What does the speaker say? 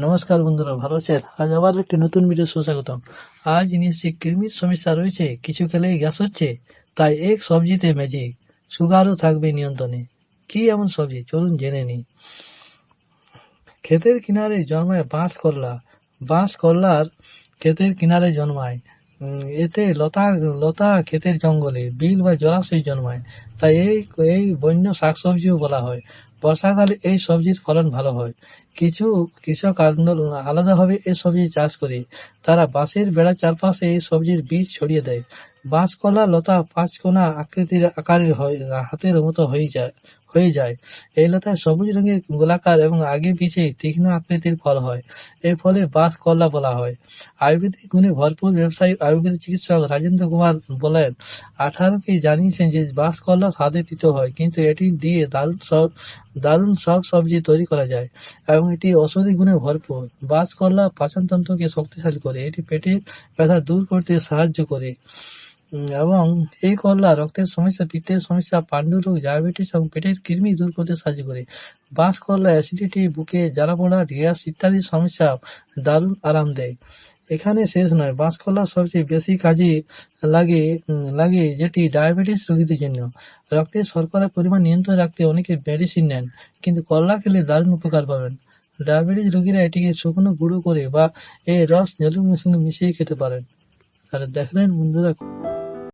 নমস্কার বন্ধুরা, ভালো আছেন? আজ আবার একটি নতুন ভিডিও সুস্বাগতম আজ নিশ্চয়ই কৃমির সমস্যা রয়েছে, কিছু খেলে গ্যাস হচ্ছে, তাই এক সবজিতে ম্যাজিক সুগারও থাকবে নিয়ন্ত্রণে। কি এমন সবজি? চলুন জেনে নিই। ক্ষেতের কিনারে জন্মায় বাঁশ করলা বাঁশ করলার ক্ষেতের কিনারে জন্মায় এতে লতা লতা ক্ষেতের জঙ্গলে বিল বা জলাশয় জন্মায়। তাই এই এই বন্য শাকসবজিও বলা হয়। বর্ষাকালে এই সবজির ফলন ভালো হয়। কিছু কৃষক আন্দোলন আলাদাভাবে এই সবজি চাষ করে। তারা বাঁশের বেড়ার চারপাশে এই সবজির বীজ ছড়িয়ে দেয়। বাঁশকলা, লতা, পাঁচকোনা আকৃতির আকারের হয়, হাতের মতো হয়ে যায় হয়ে যায়। এই লতায় সবুজ রঙের গোলাকার এবং আগে পিছে তীক্ষ্ণ আকৃতির ফল হয়। এই ফলে বাঁশ কলা বলা হয়। আয়ুর্বেদিক গুণে ভরপুর ব্যবসায়ী আয়ুর্বেদিক চিকিৎসক রাজেন্দ্র কুমার বলেন আঠারোকে জানিয়েছেন যে বাস কলা স্বাদে তিতো হয়, কিন্তু এটি দিয়ে দারুণ সব দারুণ সব সবজি তৈরি করা যায় এবং এটি ঔষধি গুণে ভরপুর। বাস কলা পাচনতন্ত্রকে শক্তিশালী করে, এটি পেটের ব্যথা দূর করতে সাহায্য করে। এবং এই করলা রক্তের সমস্যা, পিত্তের সমস্যা পাণ্ডু রোগ ডায়াবেটিস এবং পেটের কৃমি দূর করতে সাহায্য করে। বাঁশ, করলা অ্যাসিডিটি বুকে জ্বালা পোড়া গ্যাস ইত্যাদি সমস্যা দারুণ আরাম দেয়। এখানে শেষ নয় বাঁশকলা সবচেয়ে বেশি কাজে লাগে লাগে যেটি ডায়াবেটিস রোগীদের জন্য। রক্তে শর্করার পরিমাণ নিয়ন্ত্রণ রাখতে অনেকে মেডিসিন নেন, কিন্তু করলা খেলে দারুণ উপকার পাবেন। ডায়াবেটিস রোগীরা এটিকে শুকনো, গুঁড়ো করে বা এর রস জলের সঙ্গে মিশিয়ে খেতে পারেন। তাহলে দেখলেন বন্ধুরা